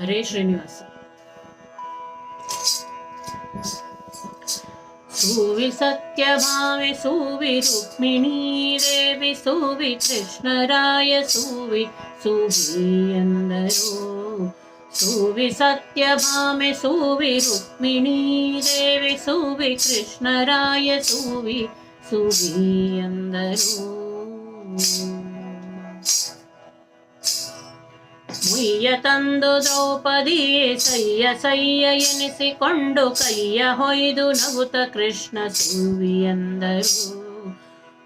हरे श्रीनिवास सुवि सत्यभावि सुवि रुक्मिणी देवि सुवि कृष्णराय सुवि सुबीयन्दरो सुवि सत्यभामे सुवि रुक्मिणी देवि सुवि कृष्णराय सुवि सुविन्दरु ವಿಯತಂದು ದ್ರೌಪದಿ ಸಯ್ಯ ಸಯ್ಯ ಎನಿಸಿಕೊಂಡು ಕೈಯ ಹೊಯ್ದು ನಗುತ ಕೃಷ್ಣ ಸುವಿಯಂದರು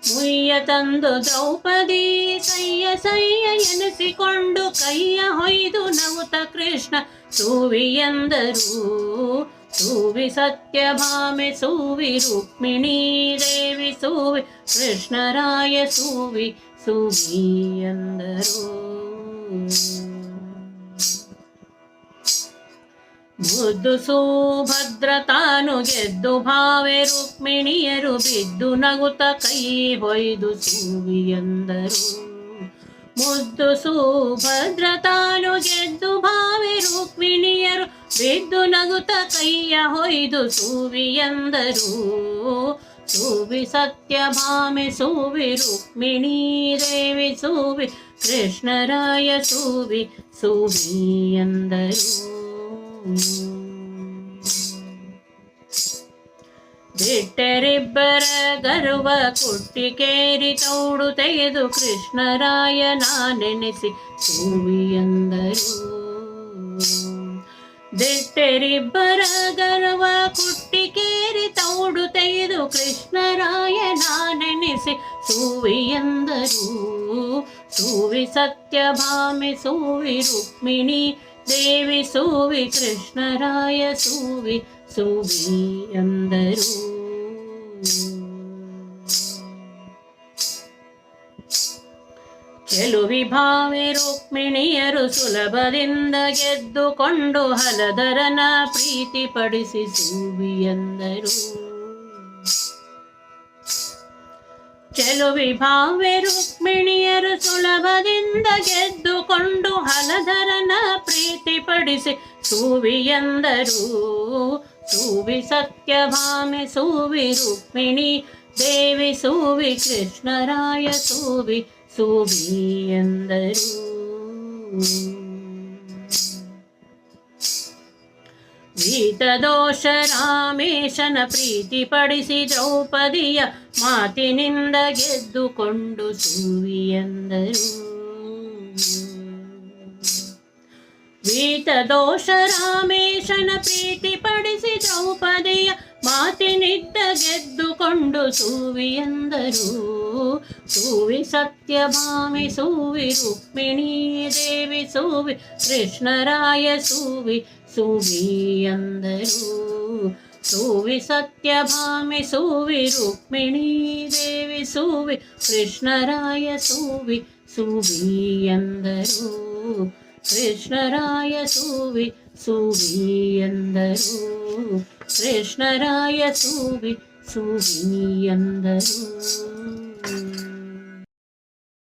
ಮುಯ್ಯ ತಂದು ದ್ರೌಪದಿ ಸಯ್ಯ ಸಯ್ಯ ಎನಿಸಿಕೊಂಡು ಕೈಯ ಹೊಯ್ದು ನಗುತ ಕೃಷ್ಣ ಸುವಿಯಂದರು ಸೂವಿ ಸತ್ಯಭಾಮೆ ಸೂವಿ ರುಕ್ಮಿಣೀ ದೇವಿ ಸೂವಿ ಕೃಷ್ಣರಾಯ ಸೂವಿ ಸೂವಿ ಎಂದರು ಬುದ್ಧು ಸುಭದ್ರ ತಾನು ಗೆದ್ದು ಭಾವೆ ರುಕ್ಮಿಣಿಯರು ಬಿದ್ದು ನಗುತ್ತ ಕೈ ಹೊಯ್ದು ಸೂವಿ ಎಂದರು ಮುದ್ದು ಸುಭದ್ರ ತಾನು ಗೆದ್ದು ಭಾವೆ ರುಕ್ಮಿಣಿಯರು ಬಿದ್ದು ನಗುತ್ತ ಕೈಯ ಹೊಯ್ದು ಸೂವಿ ಎಂದರು ಸೂವಿ ಸತ್ಯಭಾಮೆ ಸೂವಿ ರುಕ್ಮಿಣೀ ದೇವಿ ಸೂವಿ ಕೃಷ್ಣರಾಯ ಸೂವಿ ಸೂವಿ ಎಂದರು ಬಿಟ್ಟರಿಬ್ಬರ ಗರ್ವ ಕುಟ್ಟಿಕೇರಿ ತೌಡು ತೆಗೆದು ಕೃಷ್ಣರಾಯನ ನೆನೆಸಿ ಸೂವಿ ಎಂದರು ದಿಟ್ಟರಿಬ್ಬರ ಗರ್ವ ಕುಟ್ಟಿಕೇರಿ ತೌಡು ತೆಗೆದು ಕೃಷ್ಣರಾಯನ ನೆನೆಸಿ ಸೂವಿ ಎಂದರು ಸೂವಿ ಸತ್ಯಭಾಮಿ ಸೂವಿ ರುಕ್ಮಿಣಿ ದೇವಿ ಸೂವಿ ಕೃಷ್ಣರಾಯ ಸೂವಿ ಸೂವಿ ಅಂದರು. ಚೆಲುವಿ ವಿಭಾವಿ ರುಕ್ಮಿಣಿಯರು ಸುಲಭದಿಂದ ಗೆದ್ದುಕೊಂಡು ಹಲದರನ ಪ್ರೀತಿ ಪಡಿಸಿ ಸೂವಿಯಂದರು ಚೆಲುವಿ ವಿಭಾವೆ ರುಕ್ಮಿಣಿಯರು ಸುಲಭದಿಂದ ಗೆದ್ದುಕೊಂಡು ಹಲಧರನ ಪ್ರೀತಿಪಡಿಸಿ ಸೂವಿ ಎಂದರು. ಸೂವಿ ಸತ್ಯಭಾಮೆ, ಸೂವಿ ರುಕ್ಮಿಣಿ, ದೇವಿ ಸೂವಿ ಕೃಷ್ಣರಾಯ, ಸೂವಿ ಸೂವಿ ಎಂದರು. ಗೀತದೋಷ ರಾಮೇಶನ ಪ್ರೀತಿಪಡಿಸಿ ದ್ರೌಪದಿಯ ಮಾತಿನಿಂದ ಗೆದ್ದುಕೊಂಡು ಸೂವಿ ಎಂದರು ವೀತದೋಷ ರಾಮೇಶನ ಪ್ರೀತಿಪಡಿಸಿ ದ್ರೌಪದಿಯ ಮಾತಿನಿಂದ ಗೆದ್ದುಕೊಂಡು ಸೂವಿ ुवि सत्यभामि सूवि रुक्मिणी देव सोवि कृष्णरायसुवि सुवि सत्यभामि सूवि रुक्मिणी देवि सूभे कृष्णरायसुवि सुवि कृष्णरयसुवि सुबीयन्द कृष्णरायसुवि सुवियन्दु